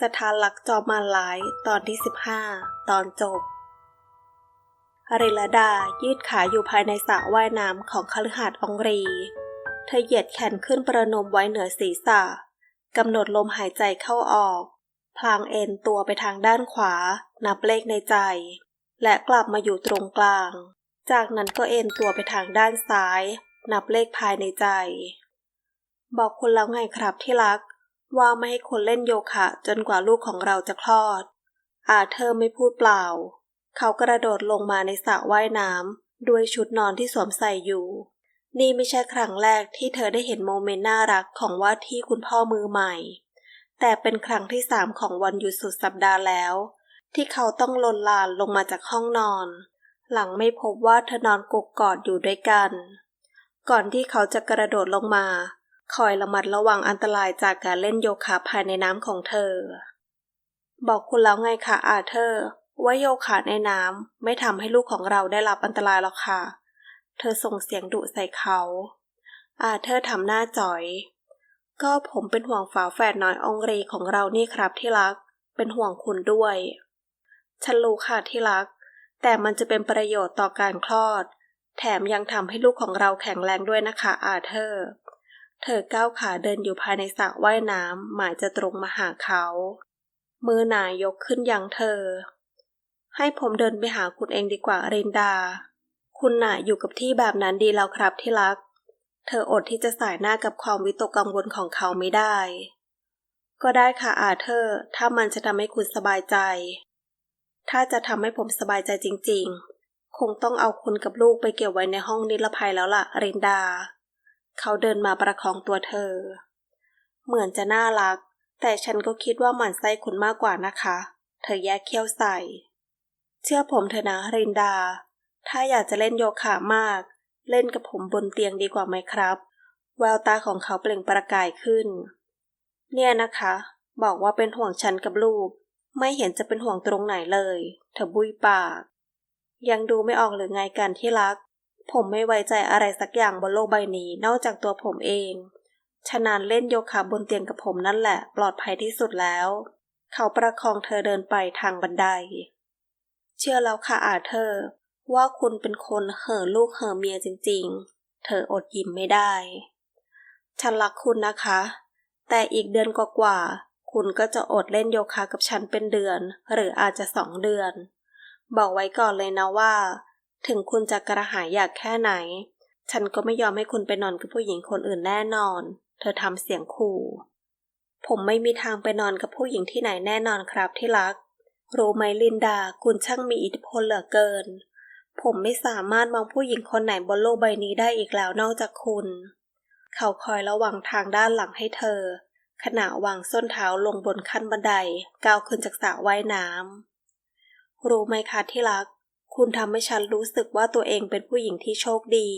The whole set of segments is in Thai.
สถานหลักจอมมารร้ายตอนที่ 15 ตอนจบอริลดายืดขาอยู่ภายในสระว่ายน้ำของคฤหาสน์องรี เธอเหยียดแขนขึ้นประนมไว้เหนือศีรษะกำหนดลมหายใจเข้าออก พลางเอ็นตัวไปทางด้านขวา นับเลขในใจ และกลับมาอยู่ตรงกลาง จากนั้นก็เอ็นตัวไปทางด้านซ้าย นับเลขภายในใจ บอกคุณแล้วไงครับที่รัก ว่าไม่ให้คนเล่นโยคะจนกว่าลูกของเราจะคลอด อาเธอร์ไม่พูดเปล่า เขากระโดดลงมาในสระว่ายน้ำด้วยชุดนอนที่สวมใส่อยู่ นี่ไม่ใช่ครั้งแรกที่เธอได้เห็นโมเมนต์น่ารักของว่าที่คุณพ่อมือใหม่ แต่เป็นครั้งที่สามของวันหยุดสุดสัปดาห์แล้ว ที่เขาต้องลนลานลงมาจากห้องนอน หลังไม่พบว่าเธอนอนกกกอดอยู่ด้วยกัน ก่อนที่เขาจะกระโดดลงมา คอยระมัดระวังอันตรายจากการเล่นโยคะภายในน้ำของเธอ บอกคุณแล้วไงคะอาเธอร์ว่าโยคะในน้ำไม่ทำให้ลูกของเราได้รับอันตรายหรอกค่ะ เธอส่งเสียงดุใส่เขา อาเธอร์ทำหน้าจ่อย ก็ผมเป็นห่วงฝาแฝดน้อยองรีของเรานี่ครับที่รัก เป็นห่วงคุณด้วย ฉันรู้ค่ะที่รัก แต่มันจะเป็นประโยชน์ต่อการคลอด แถมยังทำให้ลูกของเราแข็งแรงด้วยนะคะอาเธอร์ เธอก้าวขาเดินอยู่ภายในสระว่ายน้ำ หมายจะตรงมาหาเขา มือหนายยกขึ้นยังเธอ ให้ผมเดินไปหาคุณเองดีกว่าเรนดา คุณหน่ะอยู่กับที่แบบนั้นดีแล้วครับที่รัก เธออดที่จะสายหน้ากับความวิตกกังวลของเขาไม่ได้ ก็ได้ค่ะอาเธอร์ ถ้ามันจะทำให้คุณสบายใจ ถ้าจะทำให้ผมสบายใจจริง ๆ คงต้องเอาคุณกับลูกไปเก็บไว้ในห้องนิรภัยแล้วล่ะเรนดา เขาเดินมาประคองตัวเธอ เหมือนจะน่ารัก แต่ฉันก็คิดว่าหมันไส้คุณมากกว่านะคะ เธอแยกเขี้ยวใส่ เชื่อผมเถอะนะเรนดา ถ้าอยากจะเล่นโยคะมาก เล่นกับผมบนเตียงดีกว่าไหมครับ แววตาของเขาเปล่งประกายขึ้น เนี่ยนะคะ บอกว่าเป็นห่วงฉันกับลูก ไม่เห็นจะเป็นห่วงตรงไหนเลย เธอบุยปาก ยังดูไม่ออกหรือไงกันที่รัก ผมไม่ไว้ใจอะไรสักอย่างบนโลกใบนี้นอกจากตัวผมเอง ฉะนั้นเล่นโยคะบนเตียงกับผมนั่นแหละ ปลอดภัยที่สุดแล้ว เขาประคองเธอเดินไปทางบันได เชื่อแล้วค่ะอาเธอร์ ว่าคุณเป็นคนเห่อลูกเห่อเมียจริง ๆ เธออดยิ้มไม่ได้ ฉันรักคุณนะคะ แต่อีกเดือนกว่าๆคุณก็จะอดเล่นโยคะกับฉันเป็นเดือน หรืออาจจะสองเดือน บอกไว้ก่อนเลยนะว่า ถึงคุณจะกระหายอยากแค่ไหน ฉันก็ไม่ยอมให้คุณไปนอนกับผู้หญิงคนอื่นแน่นอน เธอทำเสียงขู่ ผมไม่มีทางไปนอนกับผู้หญิงที่ไหนแน่นอนครับที่รัก รู้ไหมลินดา คุณช่างมีอิทธิพลเหลือเกิน ผมไม่สามารถมองผู้หญิงคนไหนบนโลกใบนี้ได้อีกแล้วนอกจากคุณ เขาคอยระวังทางด้านหลังให้เธอ ขณะวางส้นเท้าลงบนขั้นบันไดก้าวขึ้นจากสระว่ายน้ำรู้ไหมคะที่รัก คุณทำให้ฉันรู้สึกว่าตัวเองเป็นผู้หญิงที่โชคดี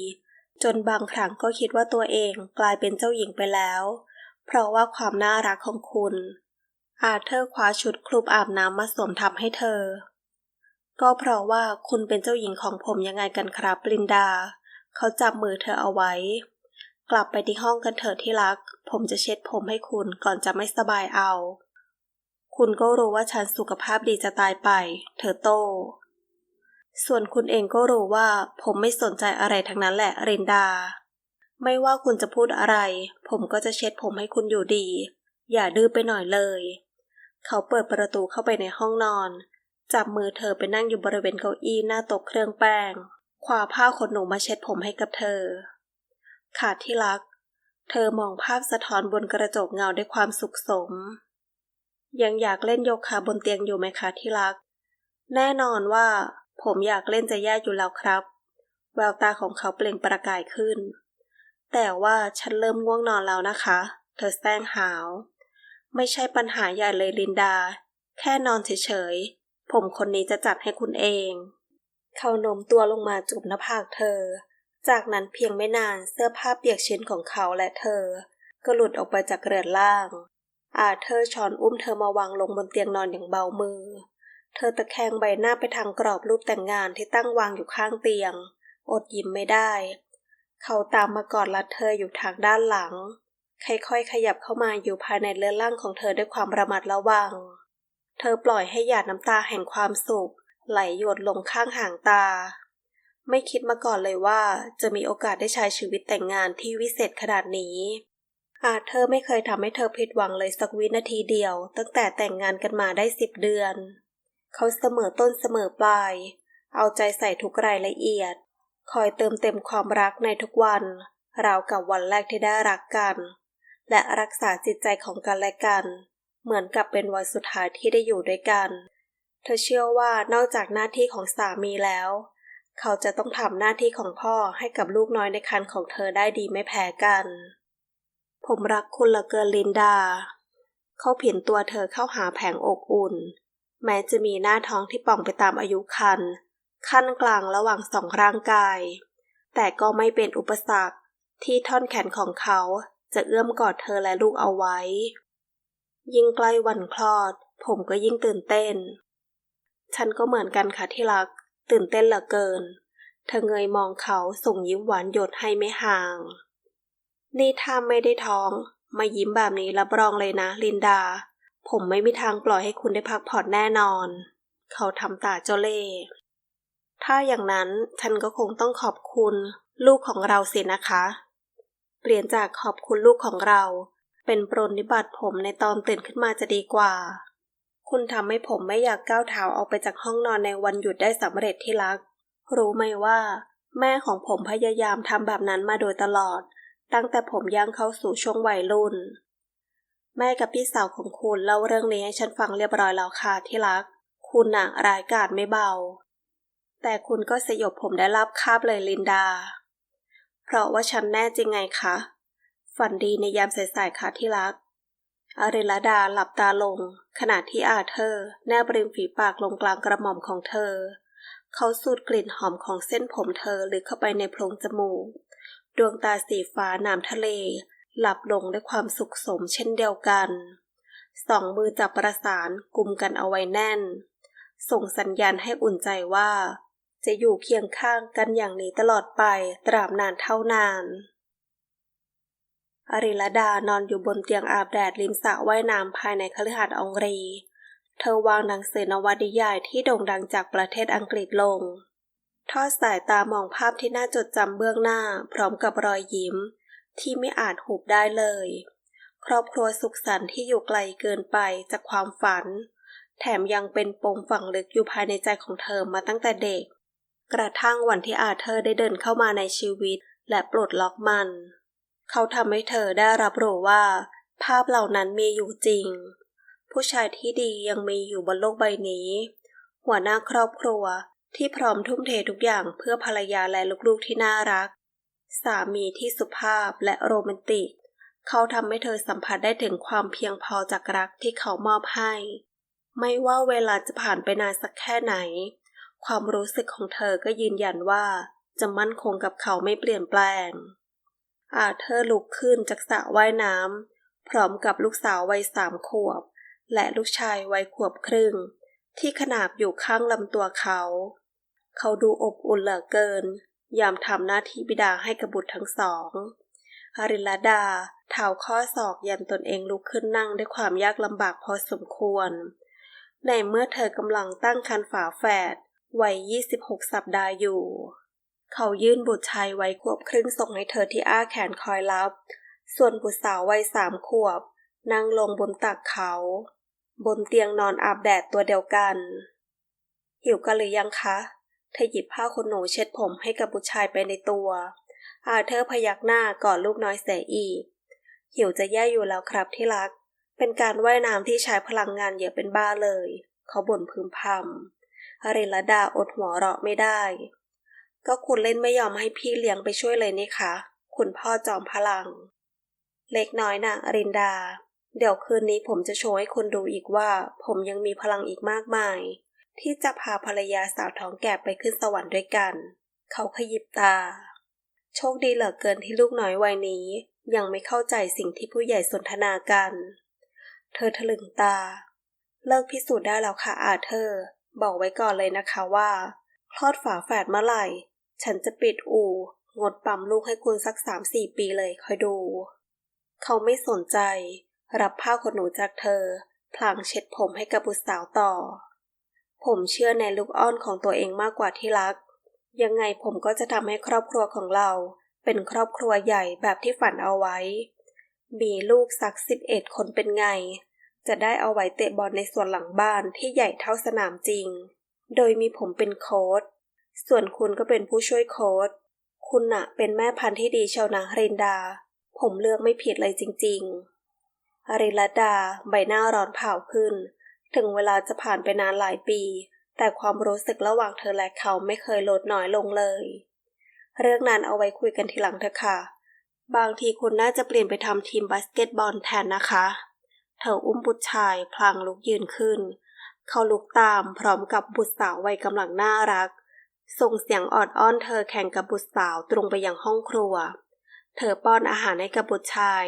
จนบางครั้งก็คิดว่าตัวเองกลายเป็นเจ้าหญิงไปแล้ว เพราะว่าความน่ารักของคุณ อาเธอร์คว้าชุดคลุมอาบน้ำมาสวมทับให้เธอ ก็เพราะว่าคุณเป็นเจ้าหญิงของผมยังไงกันครับลินดา เขาจับมือเธอเอาไว้ กลับไปที่ห้องกันเถอะที่รัก ผมจะเช็ดผมให้คุณก่อนจะไม่สบายเอา คุณก็รู้ว่าฉันสุขภาพดีจะตายไป เธอโต ส่วนคุณเองก็รู้ว่า ผมไม่สนใจอะไรทั้งนั้นแหละเรนดา ไม่ว่าคุณจะพูดอะไร ผมก็จะเช็ดผมให้คุณอยู่ดี อย่าดื้อไปหน่อยเลย เขาเปิดประตูเข้าไปในห้องนอน จับมือเธอไปนั่งอยู่บริเวณเก้าอี้หน้าโต๊ะเครื่องแป้งคว้าผ้าขนหนูมาเช็ดผมให้กับเธอ ขาดที่รัก เธอมองภาพสะท้อนบนกระจกเงาด้วยความสุขสม ยังอยากเล่นโยคะบนเตียงอยู่ไหมคะที่รัก แน่นอนว่า ผมอยากเล่นจะแย่อยู่แล้วครับ แววตาของเขาเปล่งประกายขึ้น แต่ว่าฉันเริ่มง่วงนอนแล้วนะคะ เธอแซงหาว ไม่ใช่ปัญหาใหญ่เลยลินดา แค่นอนเฉยๆ ผมคนนี้จะจัดให้คุณเอง เขาโน้มตัวลงมาจูบหน้าผากเธอ จากนั้นเพียงไม่นานเสื้อผ้าเปียกชื้นของเขาและเธอ ก็หลุดออกไปจากเรือนล่างอาเธอช้อนอุ้มเธอมาวางลงบนเตียงนอนอย่างเบามือ เธอตะแคงใบหน้าไปทางกรอบรูปแต่งงานที่ตั้งวางอยู่ข้างเตียง อดยิ้มไม่ได้ เขาตามมากอดรัดเธออยู่ทางด้านหลัง ค่อยๆขยับเข้ามาอยู่ภายในเลือดล่างของเธอด้วยความระมัดระวัง เธอปล่อยให้หยาดน้ำตาแห่งความสุข ไหลหยดลงข้างหางตา ไม่คิดมาก่อนเลยว่าจะมีโอกาสได้ใช้ชีวิตแต่งงานที่วิเศษขนาดนี้อาเธอร์ไม่เคยทำให้เธอผิดหวังเลยสักวินาทีเดียว ตั้งแต่แต่งงานกันมาได้สิบเดือน เขาเสมอต้นเสมอปลาย เอาใจใส่ทุกรายละเอียด คอยเติมเต็มความรักในทุกวัน ราวกับวันแรกที่ได้รักกัน และรักษาจิตใจของกันและกัน เหมือนกับเป็นวันสุดท้ายที่ได้อยู่ด้วยกัน เธอเชื่อว่านอกจากหน้าที่ของสามีแล้ว เขาจะต้องทำหน้าที่ของพ่อให้กับลูกน้อยในครรภ์ของเธอได้ดีไม่แพ้กัน ผมรักคุณเหละเกินลินดา เขาผินตัวเธอเข้าหาแผงอกอุ่น แม้จะมีหน้าท้องที่ป่องไปตามอายุคันขั้นกลางระหว่างสองร่างกาย แต่ก็ไม่เป็นอุปสรรคที่ท่อนแขนของเขาจะเอื้อมกอดเธอและลูกเอาไว้ ยิ่งใกล้วันคลอด ผมก็ยิ่งตื่นเต้น ฉันก็เหมือนกันค่ะที่รัก ตื่นเต้นเหลือเกิน เธอเงยมองเขาส่งยิ้มหวานหยดให้ไม่ห่าง นี่ถ้าไม่ได้ท้อง มายิ้มแบบนี้รับรองเลยนะ ลินดา ผมไม่มีทางปล่อยให้คุณได้พักผ่อนแน่นอน เขาทำตาเจ้าเล่ถ้าอย่างนั้นฉันก็คงต้องขอบคุณลูกของเราสินะคะ เปลี่ยนจากขอบคุณลูกของเรา เป็นปรนนิบัติผมในตอนตื่นขึ้นมาจะดีกว่า คุณทำให้ผมไม่อยากก้าวเท้าออกไปจากห้องนอนในวันหยุดได้สำเร็จที่รัก รู้ไหมว่า แม่ของผมพยายามทำแบบนั้นมาโดยตลอด ตั้งแต่ผมย่างเข้าสู่ช่วงวัยรุ่น แม่กับพี่สาวของคุณเล่าเรื่องนี้ให้ฉันฟังเรียบร้อยแล้วค่ะที่รัก คุณน่ะร้ายกาจไม่เบา แต่คุณก็สยบผมได้รับคาบเลยลินดา เพราะว่าฉันแน่จริงไงคะ ฝันดีในยามสายๆค่ะที่รักอาริลดาหลับตาลง ขณะที่อาเธอร์ แนบริมฝีปากลงกลางกระหม่อมของเธอ เขาสูดกลิ่นหอมของเส้นผมเธอลึกเข้าไปในโพรงจมูก ดวงตาสีฟ้าน้ำทะเล หลับลงด้วยความสุขสมเช่นเดียวกัน สองมือจับประสานกุมกันเอาไว้แน่น ส่งสัญญาณให้อุ่นใจว่า จะอยู่เคียงข้างกันอย่างนี้ตลอดไปตราบนานเท่านาน อริลดานอนอยู่บนเตียงอาบแดดริมสระว่ายน้ำภายในคฤหาสน์อองรี เธอวางหนังสือนวนิยายที่โด่งดังจากประเทศอังกฤษลง ทอดสายตามองภาพที่น่าจดจำเบื้องหน้าพร้อมกับรอยยิ้ม ที่ไม่อาจหุบได้เลย ครอบครัวสุขสันต์ที่อยู่ไกลเกินไปจากความฝัน แถมยังเป็นปมฝังลึกอยู่ภายในใจของเธอมาตั้งแต่เด็ก กระทั่งวันที่อาเธอได้เดินเข้ามาในชีวิต และปลดล็อกมัน เขาทำให้เธอได้รับรู้ว่า ภาพเหล่านั้นมีอยู่จริง ผู้ชายที่ดียังมีอยู่บนโลกใบนี้ หัวหน้าครอบครัวที่พร้อมทุ่มเททุกอย่างเพื่อภรรยาและลูกๆที่น่ารัก สามีที่สุภาพและโรแมนติก เขาทำให้เธอสัมผัสได้ถึงความเพียงพอจากรักที่เขามอบให้ ไม่ว่าเวลาจะผ่านไปนานสักแค่ไหน ความรู้สึกของเธอก็ยืนยันว่า จะมั่นคงกับเขาไม่เปลี่ยนแปลง อาเธอร์ลุกขึ้นจากสระว่ายน้ำพร้อมกับลูกสาววัยสามขวบ และลูกชายวัยขวบครึ่ง ที่ขนาบอยู่ข้างลำตัวเขา เขาดูอบอุ่นเหลือเกิน ยามทำหน้าที่บิดาให้กับบุตรทั้งสองฮาริลดาเท้าข้อศอกยันตนเองลุกขึ้นนั่งด้วยความยากลำบากพอสมควร ในเมื่อเธอกำลังตั้งครรภ์ฝาแฝดวัย 26 สัปดาห์อยู่ เขายื่นบุตรชายวัยขวบครึ่งส่งให้เธอที่อ้าแขนคอยรับ ส่วนบุตรสาววัยสามขวบ นั่งลงบนตักเขา บนเตียงนอนอาบแดดตัวเดียวกัน หิวกันหรือยังคะ เธอหยิบผ้าขนหนูเช็ดผมให้กับบุตรชายไปในตัว อาเธอพยักหน้ากอดลูกน้อยเสียอีก หิวจะแย่อยู่แล้วครับที่รัก เป็นการว่ายน้ำที่ใช้พลังงานเยอะเป็นบ้าเลย เขาบ่นพึมพำฮาริลดาอดหัวเราะไม่ได้ ก็คุณเล่นไม่ยอมให้พี่เลี้ยงไปช่วยเลยนี่คะคุณพ่อจอมพลัง เล็กน้อยน่ะอรินดา เดี๋ยวคืนนี้ผมจะโชว์ให้คุณดูอีกว่า ผมยังมีพลังอีกมากมาย ที่จะพาภรรยาสาวท้องแก่ไปขึ้นสวรรค์ด้วยกัน เขาขยิบตา โชคดีเหลือเกินที่ลูกน้อยวัยนี้ ยังไม่เข้าใจสิ่งที่ผู้ใหญ่สนทนากัน เธอถลึงตา เลิกพิสูจน์ได้แล้วค่ะอาเธอร์บอกไว้ก่อนเลยนะคะว่า คลอดฝาแฝดเมื่อไหร่ ฉันจะปิดอู่ งดปั๊มลูกให้คุณสักสามสี่ปีเลยคอยดู เขาไม่สนใจ รับผ้าขนหนูจากเธอ พลางเช็ดผมให้กับบุตรสาวต่อ ผมเชื่อในลูกอ้อนของตัวเองมากกว่าที่รัก ยังไงผมก็จะทำให้ครอบครัวของเรา เป็นครอบครัวใหญ่แบบที่ฝันเอาไว้ มีลูกสักสิบเอ็ดคนเป็นไง จะได้เอาไว้เตะบอลในส่วนหลังบ้านที่ใหญ่เท่าสนามจริง โดยมีผมเป็นโค้ชส่วนคุณก็เป็นผู้ช่วยโค้ชคุณน่ะเป็นแม่พันธุ์ที่ดีชาวนารินดา ผมเลือกไม่ผิดเลยจริง ๆ อริลดาใบหน้าร้อนเผาขึ้น ถึงเวลาจะผ่านไปนานหลายปี แต่ความรู้สึกระหว่างเธอและเขาไม่เคยลดน้อยลงเลย เรื่องนั้นเอาไว้คุยกันทีหลังเถอะค่ะ บางทีคุณน่าจะเปลี่ยนไปทำทีมบาสเกตบอลแทนนะคะ เธออุ้มบุตรชายพลางลุกยืนขึ้น เขาลุกตามพร้อมกับบุตรสาววัยกำลังน่ารัก ส่งเสียงออดอ้อนเธอแข่งกับบุตรสาวตรงไปยังห้องครัว เธอป้อนอาหารให้กับบุตรชาย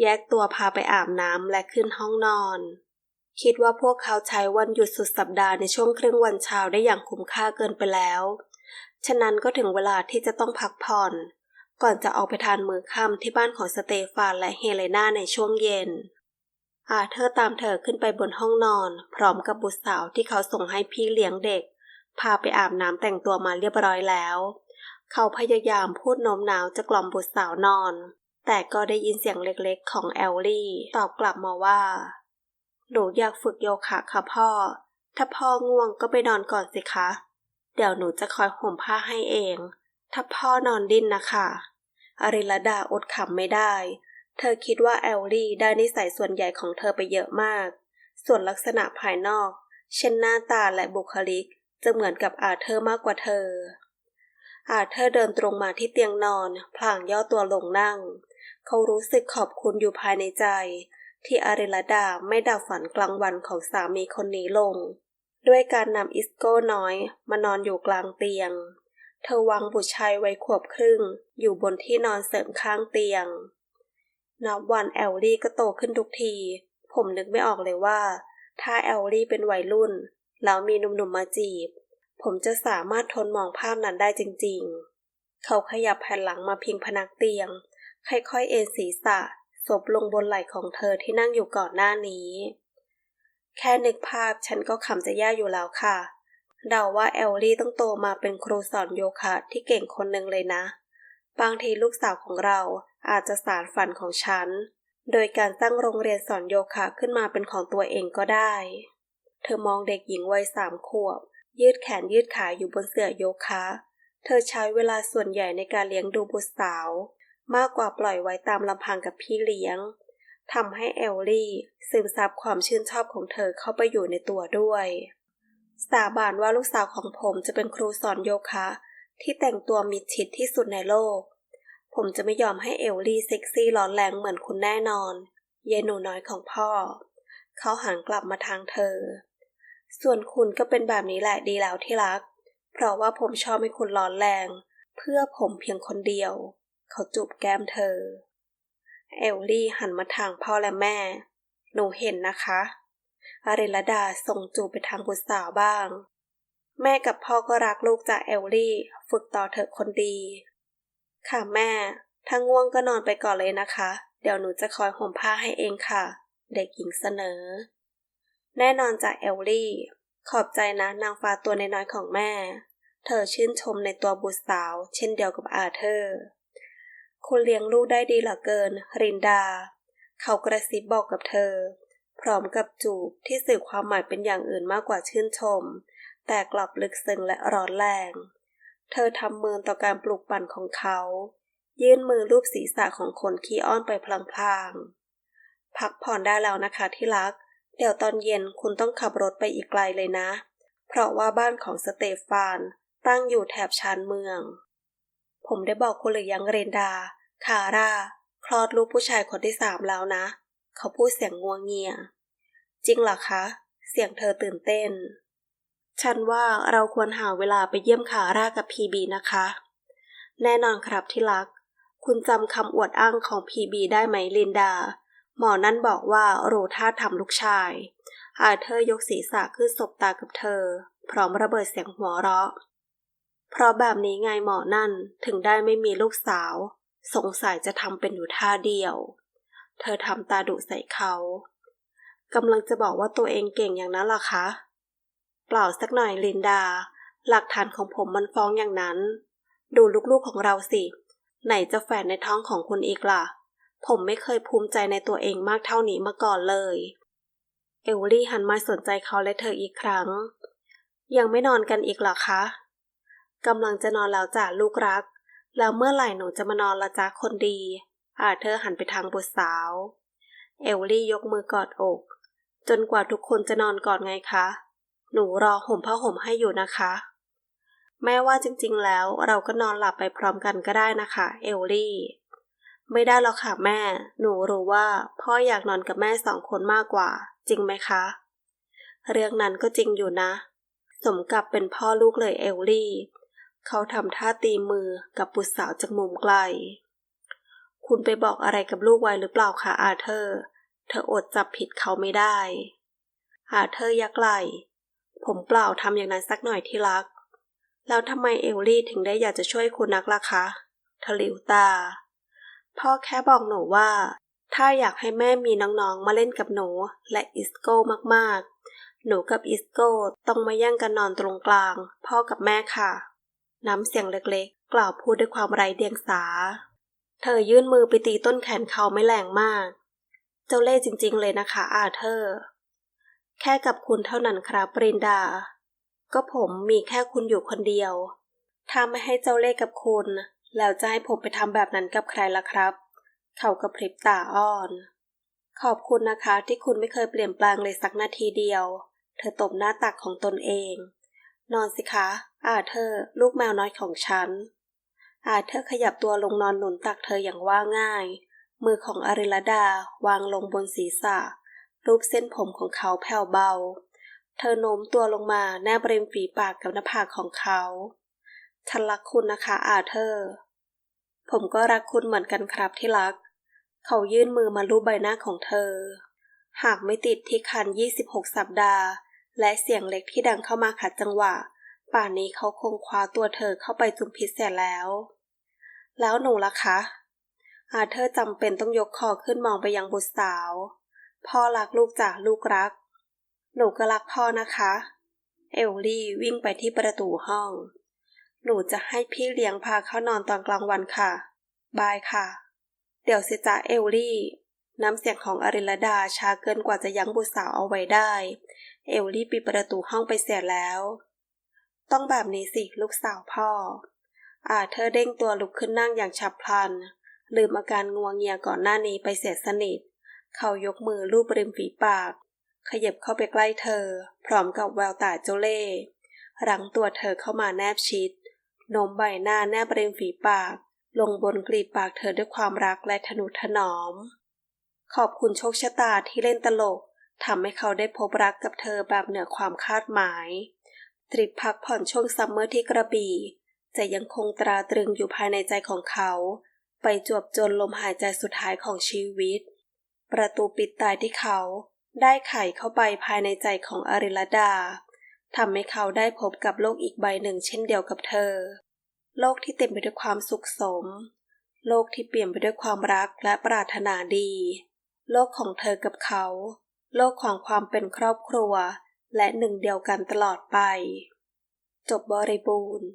แยกตัวพาไปอาบน้ำและขึ้นห้องนอน คิดว่าพวกเขาใช้วันหยุดสุดสัปดาห์ในช่วงครึ่งวันเช้าได้อย่างคุ้มค่าเกินไปแล้ว ฉะนั้นก็ถึงเวลาที่จะต้องพักผ่อน ก่อนจะออกไปทานมื้อค่ำที่บ้านของสเตฟานและเฮเลนาในช่วงเย็น อาเธอร์ตามเธอขึ้นไปบนห้องนอน พร้อมกับบุตรสาวที่เขาส่งให้พี่เลี้ยงเด็ก พาไปอาบน้ำแต่งตัวมาเรียบร้อยแล้ว เขาพยายามพูดโน้มน้าวจะกล่อมบุตรสาวนอน แต่ก็ได้ยินเสียงเล็กๆ ของแอลลี่ ตอบกลับมาว่า หนูอยากฝึกโยคะค่ะพ่อ ถ้าพ่อง่วงก็ไปนอนก่อนสิคะ เดี๋ยวหนูจะคอยห่มผ้าให้เอง ถ้าพ่อนอนดิ้นนะคะอริลดาอดขำไม่ได้ เธอคิดว่าแอลลี่ได้นิสัยส่วนใหญ่ของเธอไปเยอะมาก ส่วนลักษณะภายนอก เช่นหน้าตาและบุคลิก จะเหมือนกับอาเธอร์มากกว่าเธอ อาเธอร์เดินตรงมาที่เตียงนอน พลางย่อตัวลงนั่ง เขารู้สึกขอบคุณอยู่ภายในใจ ที่อาริลดาไม่ดับฝันกลางวันของสามีคนนี้ลง ด้วยการนำอิสโก้น้อยมานอนอยู่กลางเตียง เธอวางบุตรชายไว้ขวบครึ่ง อยู่บนที่นอนเสริมข้างเตียง นับวันแอลลี่ก็โตขึ้นทุกที ผมนึกไม่ออกเลยว่า ถ้าแอลลี่เป็นวัยรุ่น แล้วมีหนุ่มๆมาจีบ ผมจะสามารถทนมองภาพนั้นได้จริง ๆ เขาขยับแผ่นหลังมาพิงพนักเตียง ค่อยๆเอนศีรษะ ศพลงบนไหล่ของเธอที่นั่งอยู่ก่อนหน้านี้ แค่นึกภาพฉันก็ขำจะแย่อยู่แล้วค่ะ เดาว่าแอลลี่ต้องโตมาเป็นครูสอนโยคะที่เก่งคนหนึ่งเลยนะ บางทีลูกสาวของเราอาจจะสารฝันของฉัน โดยการตั้งโรงเรียนสอนโยคะขึ้นมาเป็นของตัวเองก็ได้ เธอมองเด็กหญิงวัยสามขวบ ยืดแขนยืดขาอยู่บนเสื่อโยคะ เธอใช้เวลาส่วนใหญ่ในการเลี้ยงดูบุตรสาว มากกว่าปล่อยไว้ตามลำพังกับพี่เลี้ยงทำให้เอลลี่ซึมซับความชื่นชอบของเธอเข้าไปอยู่ในตัวด้วย สาบานว่าลูกสาวของผมจะเป็นครูสอนโยคะ ที่แต่งตัวมิดชิดที่สุดในโลก ผมจะไม่ยอมให้เอลลี่เซ็กซี่ร้อนแรงเหมือนคุณแน่นอนเยหนูน้อยของพ่อ เขาหันกลับมาทางเธอ ส่วนคุณก็เป็นแบบนี้แหละดีแล้วที่รัก เพราะว่าผมชอบให้คุณร้อนแรง เพื่อผมเพียงคนเดียว เขาจูบแก้มเธอ เอลลี่หันมาทางพ่อและแม่ หนูเห็นนะคะอาริลดาส่งจูบไปทางบุตรสาวบ้าง แม่กับพ่อก็รักลูกจากเอลลี่ ฝึกต่อเถอะคนดี ค่ะแม่ ถ้าง่วงก็นอนไปก่อนเลยนะคะ เดี๋ยวหนูจะคอยห่มผ้าให้เองค่ะ เด็กหญิงเสนอ แน่นอนจากเอลลี่ ขอบใจนะนางฟ้าตัวน้อยๆของแม่ เธอชื่นชมในตัวบุตรสาว เช่นเดียวกับอาเธอร์ คุณเลี้ยงลูกได้ดีเหลือเกิน รินดา เขากระซิบบอกกับเธอ พร้อมกับจูบที่สื่อความหมายเป็นอย่างอื่นมากกว่าชื่นชม แต่กลับลึกซึ้งและร้อนแรง เธอทำมือต่อการปลุกปั่นของเขา ยื่นมือรูปศีรษะของคนขี้อ้อนไปพลางๆ พักผ่อนได้แล้วนะคะที่รัก เดี๋ยวตอนเย็นคุณต้องขับรถไปอีกไกลเลยนะ เพราะว่าบ้านของสเตฟานตั้งอยู่แถบชานเมือง ผมได้บอกคุณหรือยังเรนดา คาร่า คลอดลูกผู้ชายคนที่สามแล้วนะ เขาพูดเสียงงัวงเงีย จริงเหรอคะ เสียงเธอตื่นเต้น ฉันว่าเราควรหาเวลาไปเยี่ยมคาร่ากับพีบีนะคะ แน่นอนครับที่รัก คุณจำคำอวดอ้างของพีบีได้ไหมลินดา หมอนั่นบอกว่ารู้ท่าทำลูกชายอาเธอร์ยกศีรษะขึ้นสบตากับเธอ พร้อมระเบิดเสียงหัวเราะ เพราะแบบนี้ไงหมอนั่นถึงได้ไม่มีลูกสาว สงสัยจะทำเป็นอยู่ท่าเดียว เธอทำตาดุใส่เขากำลังจะบอกว่าตัวเองเก่งอย่างนั้นหรอคะ เปล่าสักหน่อยลินดา หลักฐานของผมมันฟ้องอย่างนั้น ดูลูกๆของเราสิ ไหนจะแฝดในท้องของคุณอีกล่ะ ผมไม่เคยภูมิใจในตัวเองมากเท่านี้มาก่อนเลย เอลลี่หันมาสนใจเขาและเธออีกครั้ง ยังไม่นอนกันอีกหรอคะ กำลังจะนอนแล้วจ้ะลูกรัก แล้วเมื่อไหร่หนูจะมานอนละจ้าคนดี อาเธอหันไปทางบุตรสาว เอลลี่ยกมือกอดอก จนกว่าทุกคนจะนอนก่อนไงคะ หนูรอห่มผ้าห่มให้อยู่นะคะ แม่ว่าจริงๆแล้วเราก็นอนหลับไปพร้อมกันก็ได้นะคะ เอลลี่ ไม่ได้หรอกค่ะแม่ หนูรู้ว่าพ่ออยากนอนกับแม่สองคนมากกว่า จริงไหมคะ เรื่องนั้นก็จริงอยู่นะ สมกับเป็นพ่อลูกเลยเอลลี่ เขาทำท่าตีมือกับบุตรสาวจากมุมไกล คุณไปบอกอะไรกับลูกไว้หรือเปล่าคะอาเธอร์ เธออดจับผิดเขาไม่ได้ อาเธอร์ยักไหลผมเปล่าทำอย่างนั้นสักหน่อยที่รัก แล้วทำไมเอลลี่ถึงได้อยากจะช่วยคุณนักล่ะคะทะลิวตา พ่อแค่บอกหนูว่า ถ้าอยากให้แม่มีน้องๆ มาเล่นกับหนูและอิสโก้มากๆ หนูกับอิสโก้ต้องมาแย่งกันนอนตรงกลาง พ่อกับแม่ค่ะ น้ำเสียงเล็กๆ กล่าวพูดด้วยความไร้เดียงสา เธอยื่นมือไปตีต้นแขนเขาไม่แรงมาก เจ้าเล่ห์จริง ๆ เลยนะคะ อาเธอร์ แค่กับคุณเท่านั้นครับปรินดา ก็ผมมีแค่คุณอยู่คนเดียว ถ้าไม่ให้เจ้าเล่ห์กับคุณ แล้วจะให้ผมไปทำแบบนั้นกับใครล่ะครับ เขากระพริบตาอ้อน ขอบคุณนะคะที่คุณไม่เคยเปลี่ยนแปลงเลยสักนาทีเดียว เธอตบหน้าตักของตนเอง นอนสิคะ อาเธอร์ลูกแมวน้อยของฉัน อาเธอร์ขยับตัวลงนอนหนุนตักเธออย่างว่าง่าย มือของอาริลดาวางลงบนศีรษะ รูปเส้นผมของเขาแผ่วเบา เธอโน้มตัวลงมาแนบริมฝีปากกับหน้าผากของเขา ฉันรักคุณนะคะ อาเธอร์ ผมก็รักคุณเหมือนกันครับที่รัก เขายื่นมือมาลูบใบหน้าของเธอ หากไม่ติดที่คัน 26 สัปดาห์ และเสียงเล็กที่ดังเข้ามาขัดจังหวะ ป่านนี้เขาคงคว้าตัวเธอเข้าไปจุมพิษเสียแล้ว แล้วหนูล่ะคะ อาเธอร์จำเป็นต้องยกคอขึ้นมองไปยังบุตรสาว พ่อรักลูกจากลูกรัก หนูก็รักพ่อนะคะ เอลลี่วิ่งไปที่ประตูห้อง หนูจะให้พี่เลี้ยงพาเข้านอนตอนกลางวันค่ะ บายค่ะ เดี๋ยวสิจ้าเอลลี่น้ำเสียงของอริลดาช้าเกินกว่าจะยั้งบุตรสาวเอาไว้ได้ เอลลี่ปิดประตูห้องไปเสียแล้ว ต้องแบบนี้สิลูกสาวพ่อ อาเธอเด้งตัวลุกขึ้นนั่งอย่างฉับพลัน ลืมอาการงัวงเงียก่อนหน้านี้ไปเสียสนิท เขายกมือลูบริมฝีปาก ขยับเข้าไปใกล้เธอ พร้อมกับแววตาเจ้าเล่ห์รั้งตัวเธอเข้ามาแนบชิดโน้มใบหน้าแนบริมฝีปาก ลงบนกลีบปากเธอด้วยความรักและทนุถนอม ขอบคุณโชคชะตาที่เล่นตลกทำให้เขาได้พบรักกับเธอแบบเหนือความคาดหมาย ทริปพักผ่อนช่วงซัมเมอร์ที่กระบี่ จะยังคงตราตรึงอยู่ภายในใจของเขา ไปจวบจนลมหายใจสุดท้ายของชีวิต ประตูปิดตายที่เขา ได้ไขเข้าไปภายในใจของอริลดาทำให้เขาได้พบกับโลกอีกใบหนึ่งเช่นเดียวกับเธอ โลกที่เต็มไปด้วยความสุขสม โลกที่เปลี่ยนไปด้วยความรักและปรารถนาดี โลกของเธอกับเขา โลกของความเป็นครอบครัว และหนึ่งเดียวกันตลอดไป จบบริบูรณ์